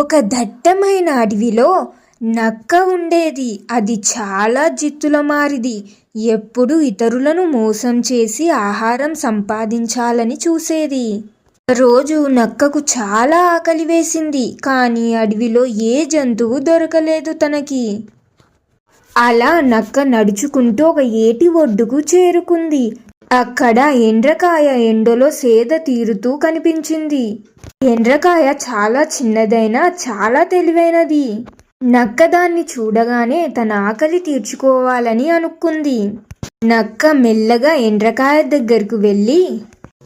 ఒక దట్టమైన అడవిలో నక్క ఉండేది. అది చాలా జిత్తుల మారిది. ఎప్పుడు ఇతరులను మోసం చేసి ఆహారం సంపాదించాలని చూసేది. రోజు నక్కకు చాలా ఆకలి వేసింది. కానీ అడవిలో ఏ జంతువు దొరకలేదు తనకి. అలా నక్క నడుచుకుంటూ ఒక ఏటి ఒడ్డుకు చేరుకుంది. అక్కడ ఎండ్రకాయ ఎండలో సేద తీరుతూ కనిపించింది. ఎండ్రకాయ చాలా చిన్నదైనా చాలా తెలివైనది. నక్క దాన్ని చూడగానే తన ఆకలి తీర్చుకోవాలని అనుకుంది. నక్క మెల్లగా ఎండ్రకాయ దగ్గరకు వెళ్ళి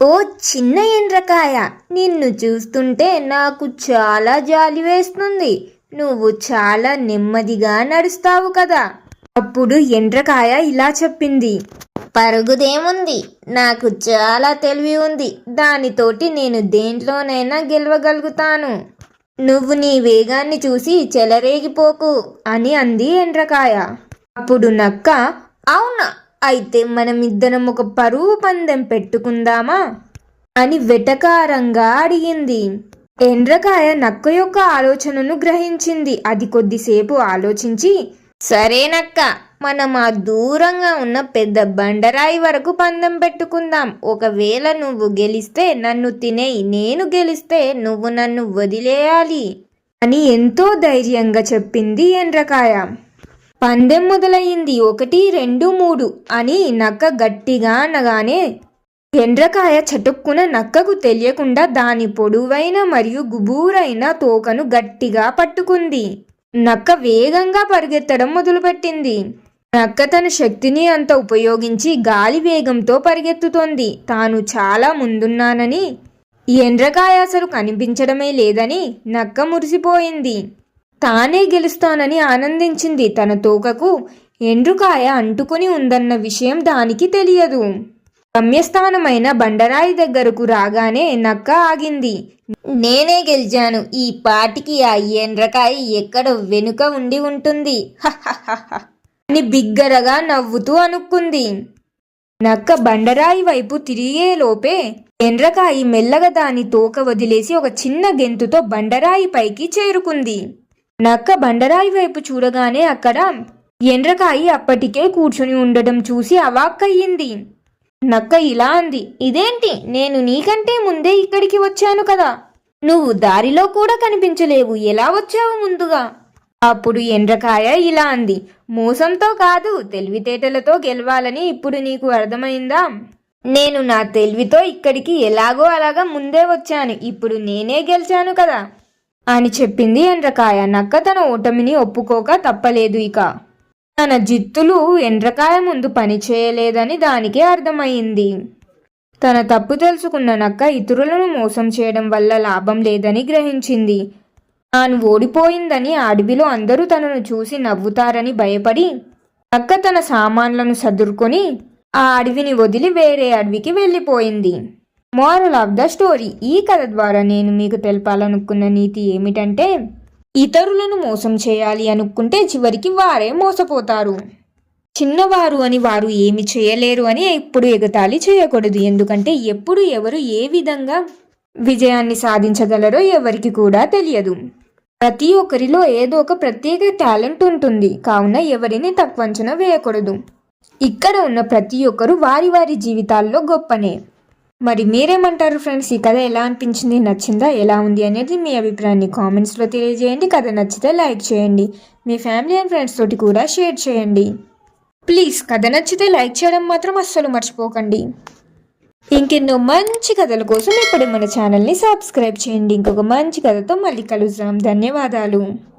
ఓ చిన్న ఎండ్రకాయ నిన్ను చూస్తుంటే నాకు చాలా జాలి వేస్తుంది. నువ్వు చాలా నెమ్మదిగా నడుస్తావు కదా. అప్పుడు ఎండ్రకాయ ఇలా చెప్పింది పరుగుదేముంది. నాకు చాలా తెలివి ఉంది దానితోటి నేను దేంట్లోనైనా గెలవగలుగుతాను. నువ్వు నీ వేగాన్ని చూసి చెలరేగిపోకు అని అంది ఎండ్రకాయ. అప్పుడు నక్క అవునా? అయితే మనం ఇద్దరం ఒక పరువు పందెం పెట్టుకుందామా? అని వెటకారంగా అడిగింది. ఎండ్రకాయ నక్క యొక్క ఆలోచనను గ్రహించింది. అది కొద్దిసేపు ఆలోచించి సరేనక్క మనం ఆ దూరంగా ఉన్న పెద్ద బండరాయి వరకు పందెం పెట్టుకుందాం. ఒకవేళ నువ్వు గెలిస్తే నన్ను తినేయి నేను గెలిస్తే నువ్వు నన్ను వదిలేయాలి అని ఎంతో ధైర్యంగా చెప్పింది ఎండ్రకాయ. పందెం మొదలయ్యింది ఒకటి రెండు మూడు అని నక్క గట్టిగా అనగానే ఎండ్రకాయ చటుక్కున నక్కకు తెలియకుండా దాని పొడవైన మరియు గుబూరైన తోకను గట్టిగా పట్టుకుంది. నక్క వేగంగా పరిగెత్తడం మొదలుపెట్టింది. నక్క తన శక్తిని అంత ఉపయోగించి గాలి వేగంతో పరిగెత్తుతోంది. తాను చాలా ముందున్నానని ఎండ్రకాయ అసలు కనిపించడమే లేదని నక్క మురిసిపోయింది. తానే గెలుస్తానని ఆనందించింది తన తోకకు. ఎండ్రుకాయ అంటుకొని ఉందన్న విషయం దానికి తెలియదు. గమ్యస్థానమైన బండరాయి దగ్గరకు రాగానే నక్క ఆగింది. నేనే గెలిచాను. ఈ పాటికి ఆ ఎండ్రకాయ ఎక్కడ వెనుక ఉండి ఉంటుంది? అని బిగ్గరగా నవ్వుతూ అనుకుంది. నక్క బండరాయి వైపు తిరిగే లోపే ఎండ్రకాయి మెల్లగా దాని తోక వదిలేసి ఒక చిన్న గెంతుతో బండరాయి పైకి చేరుకుంది. నక్క బండరాయి వైపు చూడగానే అక్కడ ఎండ్రకాయి అప్పటికే కూర్చుని ఉండడం చూసి అవాక్కయ్యింది. నక్క ఇలా అంది ఇదేంటి? నేను నీకంటే ముందే ఇక్కడికి వచ్చాను కదా. నువ్వు దారిలో కూడా కనిపించలేవు. ఎలా వచ్చావు ముందుగా? అప్పుడు ఎండ్రకాయ ఇలా అంది మోసంతో కాదు తెలివితేటలతో గెలవాలని ఇప్పుడు నీకు అర్థమైందా? నేను నా తెలివితో ఇక్కడికి ఎలాగో అలాగా ముందే వచ్చాను. ఇప్పుడు నేనే గెలిచాను కదా. అని చెప్పింది ఎండ్రకాయ. నక్క తన ఓటమిని ఒప్పుకోక తప్పలేదు ఇక. తన జిత్తులు ఎండ్రకాయ ముందు పని చేయలేదని దానికి అర్థమైంది. తన తప్పు తెలుసుకున్న నక్క ఇతరులను మోసం చేయడం వల్ల లాభం లేదని గ్రహించింది. తాను ఓడిపోయిందని అడవిలో అందరూ తనను చూసి నవ్వుతారని భయపడి నక్క తన సామాన్లను సదురుకొని ఆ అడవిని వదిలి వేరే అడవికి వెళ్ళిపోయింది. మోరల్ ఆఫ్ ద స్టోరీ ఈ కథ ద్వారా నేను మీకు తెలపాలనుకున్న నీతి ఏమిటంటే ఇతరులను మోసం చేయాలి అనుకుంటే చివరికి వారే మోసపోతారు. చిన్నవారు అని వారు ఏమి చేయలేరు అని ఎప్పుడు ఎగతాళి చేయకూడదు. ఎందుకంటే ఎప్పుడు ఎవరు ఏ విధంగా విజయాన్ని సాధించగలరో ఎవరికి కూడా తెలియదు. ప్రతి ఒక్కరిలో ఏదో ఒక ప్రత్యేక టాలెంట్ ఉంటుంది. కావున ఎవరిని తక్కువంచన వేయకూడదు. ఇక్కడ ఉన్న ప్రతి ఒక్కరు వారి వారి జీవితాల్లో గొప్పనే. మరి మీరేమంటారు ఫ్రెండ్స్? ఈ కథ ఎలా అనిపించింది? నచ్చిందా? ఎలా ఉంది? అనేది మీ అభిప్రాయాన్ని కామెంట్స్లో తెలియజేయండి. కథ నచ్చితే లైక్ చేయండి. మీ ఫ్యామిలీ అండ్ ఫ్రెండ్స్ తోటి కూడా షేర్ చేయండి. ప్లీజ్ కథ నచ్చితే లైక్ చేయడం మాత్రం అస్సలు మర్చిపోకండి. ఇంకెన్నో మంచి కథల కోసం ఇప్పుడు మన ఛానల్ని సబ్స్క్రైబ్ చేయండి. ఇంకొక మంచి కథతో మళ్ళీ కలుద్దాం. ధన్యవాదాలు.